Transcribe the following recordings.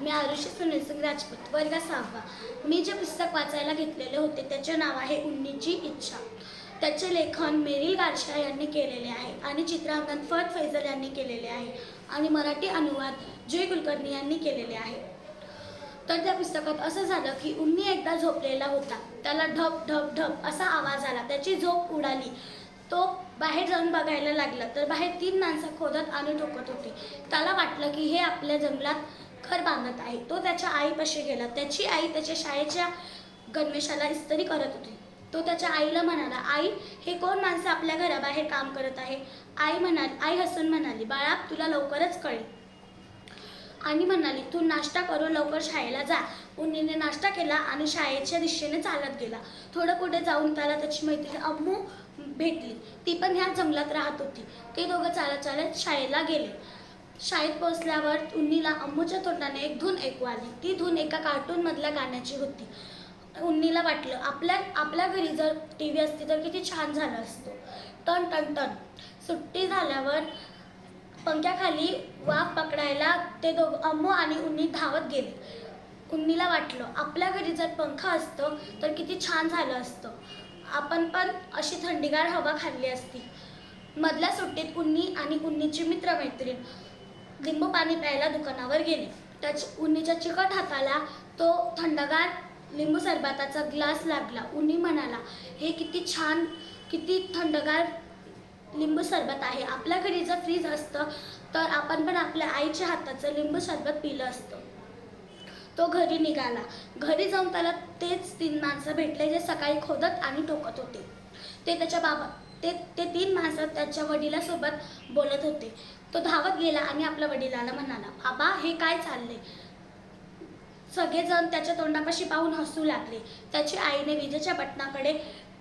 मी आरुषी सुनील सिंग राजपूत वर्ग सहावा. मी जे पुस्तक वाचायला घेतलेले होते त्याचे नाव आहे उन्नीची इच्छा. त्याचे लेखन मेरिल गारशा यांनी केलेले आहे आणि चित्रांकन फत फैजल यांनी केलेले आहे आणि मराठी अनुवाद जय कुलकर्णी यांनी केलेले आहे. तर त्या पुस्तकात असं झालं की उन्नी एकदा झोपलेला होता. त्याला ढप ढप ढप असा आवाज आला. त्याची झोप उडाली. तो बाहेर जाऊन बघायला लागला. तर बाहेर तीन माणसं खोदत आणि ठोकत होती. त्याला वाटलं की हे आपल्या जंगलात घर बांधत आहे. तो त्याच्या आईपाशी गेला. त्याची आई त्याच्या शाळेच्या गणवेशाला इस्त्री करत होती. तो त्याच्या आईला म्हणाला आई हे कोण माणसं आपल्या घराबाहेर काम करत आहे? आई म्हणाली आई हसून म्हणाली बाळा तुला लवकरच कळेल. आणि म्हणाली तू नाश्ता करून लवकर शाळेला जा. उन्नीने नाश्ता केला आणि शाळेच्या दिशेने चालत गेला. थोडं कुठे जाऊन त्याला त्याची मैत्रीण अम्मू भेटली. ती पण ह्या जंगलात राहत होती. ते दोघं चालत चालत शाळेला गेले. शाळेत पोहोचल्यावर उन्नीला अम्मूच्या तोंडाने एक धून ऐकू आली. ती धून एका कार्टूनमधल्या गाण्याची होती. उन्नीला वाटलं आपल्या आपल्या घरी जर टी व्ही असती तर किती छान झालं असतं. टन टन टन. सुट्टी झाल्यावर पंख्याखाली वाफ पकडायला ते दोघ अम्मू आणि उन्नी धावत गेले. उन्नीला वाटलं आपल्या घरी जर पंखा असतं तर किती छान झालं असतं. आपण पण अशी थंडीगार हवा खाल्ली असती. मधल्या सुट्टीत उन्नी आणि उन्नीची मित्रमैत्रीण लिंबू पाणी प्यायला दुकानावर गेले. त्याच्या उन्नीच्या चिकट हाताला तो थंडगार लिंबू सरबताचा ग्लास लागला. उन्नी म्हणाला हे किती छान किती थंडगार लिंबू सरबत आहे. आपल्या घरी जर फ्रीज असतं तर आपण पण आपल्या आईच्या हाताचं लिंबू सरबत पिलं असतं. तो घरी निघाला. घरी जाऊन त्याला तेच तीन माणसं भेटले जे सकाळी खोदत आणि ठोकत होते. ते त्याच्या बाबा ते ते तीन माणसं त्याच्या वडिलासोबत बोलत होते. तो धावत गेला आणि आपल्या वडिलाला म्हणाला बाबा हे काय चालले सगळेजण त्याच्या तोंडापाशी पाहून हसू लागले. त्याची आईने विजेच्या बटनाकडे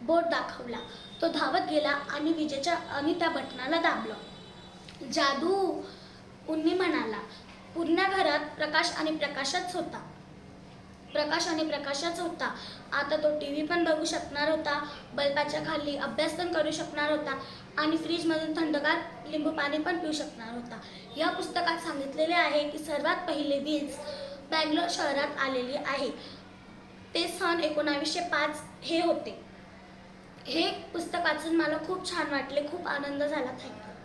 बोट दाखवला. तो धावत गेला आणि विजेच्या आणि त्या बटनाला दाबलं. जादू उन्नी म्हणाला. पूर्ण घरात प्रकाश आणि प्रकाशच होता प्रकाश आणि प्रकाशच होता. आता तो टी व्ही पण बघू शकणार होता. बल्बाच्या खाली अभ्यास पण करू शकणार होता. आणि फ्रीजमधून थंडगार लिंबू पाणी पण पिऊ शकणार होता. या पुस्तकात सांगितलेले आहे की सर्वात पहिले वीज बँगलोर शहरात आलेली आहे. ते सन एकोणावीसशे पाच हे होते. हे पुस्तक वाचून मला खूप छान वाटले. खूप आनंद झाला. थँक्यू.